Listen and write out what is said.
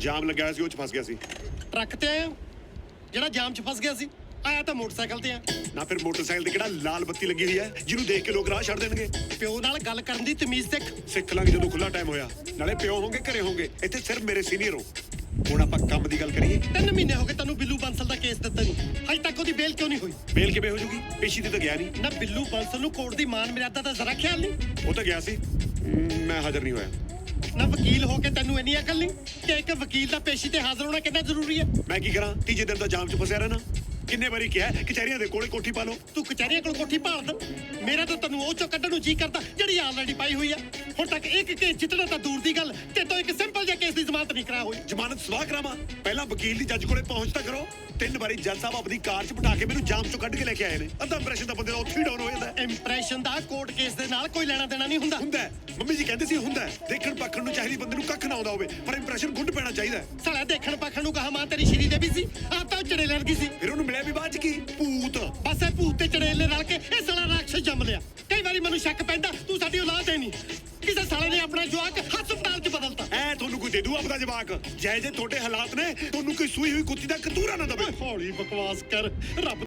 ਜਾਮ ਲੱਗਿਆ ਹੋਇਆ ਸੀ ਉਹ ਚ ਫਸ ਗਿਆ ਸੀ। ਟਰੱਕ ਤੇ ਆਇਆ ਜਿਹੜਾ ਜਾਮ 'ਚ ਫਸ ਗਿਆ ਸੀ ਆਇਆ ਤਾਂ ਮੋਟਰਸਾਈਕਲ ਤੇ ਆ। ਨਾ ਫਿਰ ਮੋਟਰਸਾਈਕਲ ਤੇ ਕਿਹੜਾ ਲਾਲ ਬੱਤੀ ਲੱਗੀ ਹੋਈ ਹੈ ਜਿਹਨੂੰ ਦੇਖ ਕੇ ਲੋਕ ਰਾਹ ਛੱਡ ਦੇਣਗੇ। ਪਿਓ ਨਾਲ ਗੱਲ ਕਰਨ ਦੀ ਤਮੀਜ਼ ਸਿੱਖ। ਸਿੱਖ ਲਾਂਗੇ ਜਦੋਂ ਖੁੱਲਾ ਟਾਈਮ ਹੋਇਆ। ਨਾਲੇ ਪਿਓ ਹੋਗੇ ਘਰੇ ਹੋਗੇ ਇੱਥੇ ਸਿਰਫ ਮੇਰੇ ਸੀਨੀਅਰ ਹੋ। ਹੁਣ ਆਪਾਂ ਕੰਮ ਦੀ ਗੱਲ ਕਰੀਏ। ਤਿੰਨ ਮਹੀਨੇ ਹੋ ਗਏ ਤੈਨੂੰ ਬਿੱਲੂ ਬਾਂਸਲ ਦਾ ਕੇਸ ਦਿੱਤਾ ਨਹੀਂ ਹਜੇ ਤੱਕ ਉਹਦੀ ਬੇਲ ਕਿਉਂ ਨਹੀਂ ਹੋਈ? ਬੇਲ ਕਿਵੇਂ ਹੋ ਜੂਗੀ? ਪੇਸ਼ੀ ਤੇ ਤਾਂ ਗਿਆ ਨਹੀਂ। ਨਾ ਬਿੱਲੂ ਬਾਂਸਲ ਨੂੰ ਕੋਰਟ ਦੀ ਮਾਨ ਮਰਿਆਦਾ ਦਾ ਜ਼ਰਾ ਖਿਆਲ ਨਹੀਂ? ਉਹ ਤਾਂ ਗਿਆ ਸੀ। ਮ, ਮੈਂ ਹਾਜ਼ਰ ਨਹੀਂ ਹੋਇਆ। ਨਾ ਵਕੀਲ ਹੋ ਕੇ ਤੈਨੂੰ ਇੰਨੀ ਅਕਲ ਨਹੀਂ ਕਿ ਇੱਕ ਵਕੀਲ ਦਾ ਪੇਸ਼ੀ ਤੇ ਹਾਜ਼ਰ ਹੋਣਾ ਕਿੰਨਾ ਜ਼ਰੂਰੀ ਹੈ? ਮੈਂ ਕੀ ਕਰਾਂ? ਤੀਜੇ ਦਿਨ ਤਾਂ ਜਾਮ 'ਚ ਫਸਿਆ ਰਹਿਣਾ। ਕਿੰਨੇ ਵਾਰੀ ਕਿਹਾ ਕਚਹਿਰੀਆਂ ਦੇ ਕੋਲੇ ਕੋਠੀ ਪਾ ਲਓ। ਤੂੰ ਕਚਹਿਰੀਆਂ ਕੋਲ ਕੋਠੀ ਭਾਲ ਦ। ਮੇਰਾ ਤਾਂ ਤੈਨੂੰ ਉਹ ਚੋਂ ਕੱਢਣ ਨੂੰ ਜੀ ਕਰਦਾ ਜਿਹੜੀ ਆਲਰੇਡੀ ਪਾਈ ਹੋਈ ਆ। ਹੁਣ ਤੱਕ ਇੱਕ ਕੇਸ ਜਿੱਤਣਾ ਤਾਂ ਦੂਰ ਦੀ ਗੱਲ। ਤੇ ਤੋਂ ਇੱਕ ਸਿੰਪਲ ਜਿਹਾ ਕੇਸ ਦੀ ਜ਼ਮਾਨਤ ਨਹੀਂ ਕਰਾ ਹੋਈ। ਜ਼ਮਾਨਤ ਸਵਾਹ ਕਰਾਵਾਂ। ਪਹਿਲਾਂ ਵਕੀਲ ਦੀ ਜੱਜ ਕੋਲੇ ਪਹੁੰਚ ਤਾਂ ਕਰੋ। ਤਿੰਨ ਵਾਰੀ ਜੱਜ ਸਾਹਿਬ ਆਪਣੀ ਕਾਰ 'ਚ ਬਿਠਾ ਕੇ ਮੈਨੂੰ ਜਾਮ 'ਚੋਂ ਕੱਢ ਕੇ ਲੈ ਕੇ ਆਏ ਨੇ। ਅੱਧਾ ਇੰਪ੍ਰੈਸ਼ਨ ਦਾ ਬੰਦੇ ਦਾ ਉੱਥੇ ਹੀ ਡਾਊਨ ਹੋ ਜਾਂਦਾ ਹੈ। ਇੰਪ੍ਰੈਸ਼ਨ ਦਾ ਕੋਰਟ ਕੇਸ ਦੇ ਨਾਲ ਕੋਈ ਲੈਣਾ ਦੇਣਾ ਨਹੀਂ ਹੁੰਦਾ। ਹੁੰਦਾ ਹੈ। ਮੰਮੀ ਜੀ ਕਹਿੰਦੇ ਸੀ ਹੁੰਦਾ ਹੈ। ਦੇਖਣ ਪੱਖਣ ਨੂੰ ਚਾਹੀਦੀ ਬੰਦੇ ਨੂੰ ਕੱਖ ਨਾ ਆਉਂਦਾ ਹੋਵੇ ਪਰ ਇੰਪ੍ਰੈਸ਼ਨ ਗੁੱਡ ਪੈਣਾ ਚਾਹੀਦਾ ਹੈ। ਸਾਲਾ ਦੇਖਣ ਪੱਖਣ ਨੂੰ ਕਹਾ ਮਾਂ ਤੇਰੀ ਸ਼ਰੀ ਦੇ ਵੀ ਸੀ? ਆਪ ਤਾਂ ਉਹ ਚੜੇ ਲੈਣ ਗਈ ਸੀ। ਫਿਰ ਉਹਨੂੰ ਮਿਲਿਆ ਵੀ ਬਾਅਦ 'ਚ ਕੀ? ਭੂਤ। ਬਸ ਇਹ ਭੂਤ ਤੇ ਚੜੇਲੇ ਰਲ ਕੇ ਇਹ ਸਾਲਾ ਰਾਖਸ਼ ਜੰਮ ਲਿਆ। ਕਈ ਵਾਰੀ ਮੈਨੂੰ ਸ਼ੱਕ ਪੈਂਦਾ ਤੂੰ ਸਾਡੀ ਔਲਾਦ ਹੈ ਨਹੀਂ। ਕਿਸੇ ਸਾਲੇ ਨੇ ਆਪਣਾ ਜਵਾਕ ਹਸਪਤਾਲ 'ਚ ਬਦਲਤਾ ਐ ਤੁਹਾਨੂੰ ਕੋਈ ਦੇ ਦੂ ਆਪਦਾ ਜਵਾਕ? ਜੈ ਜੇ ਤੁਹਾਡੇ ਹਾਲਾਤ ਨੇ, ਤੁਹਾਨੂੰ ਕੋਈ ਸੂਈ ਹੋਈ ਕੁੱਤੀ ਦਾ ਕਤੂਰਾ ਨਾ ਦਵੇ। ਹੌਲੀ ਬਕਵਾਸ ਕਰ, ਰੱਬ